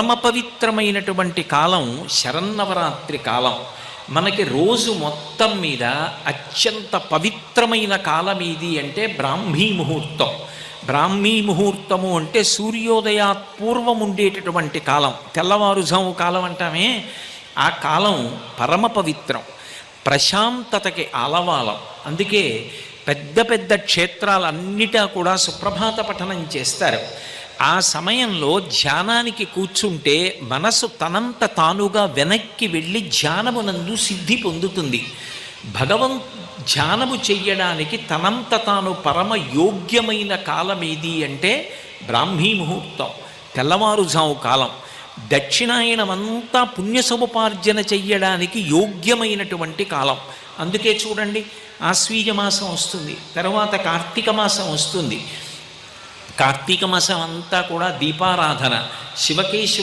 పరమ పవిత్రమైనటువంటి కాలం శరన్నవరాత్రి కాలం. మనకి రోజు మొత్తం మీద అత్యంత పవిత్రమైన కాలం ఏది అంటే బ్రాహ్మీ ముహూర్తం. బ్రాహ్మీ ముహూర్తము అంటే సూర్యోదయాత్ పూర్వం ఉండేటటువంటి కాలం. తెల్లవారుజాము కాలం అంటామే. ఆ కాలం పరమ పవిత్రం. ప్రశాంతతకి అలవాలం అందుకే పెద్ద పెద్ద క్షేత్రాలన్నిటా కూడా సుప్రభాత పఠనం చేస్తారు. ఆ సమయంలో ధ్యానానికి కూర్చుంటే మనసు తనంత తానుగా వెనక్కి వెళ్ళి ధ్యానమునందు సిద్ధి పొందుతుంది. భగవం ధ్యానము చెయ్యడానికి తనంత తాను పరమ యోగ్యమైన కాలం ఏది అంటే బ్రాహ్మీ ముహూర్తం తెల్లవారుజాము కాలం. దక్షిణాయనమంతా పుణ్య సముపార్జన చెయ్యడానికి యోగ్యమైనటువంటి కాలం. అందుకే చూడండి ఆశ్వీజ మాసం వస్తుంది తర్వాత కార్తీక మాసం వస్తుంది. కార్తీక మాసం అంతా కూడా దీపారాధన శివకేశవుల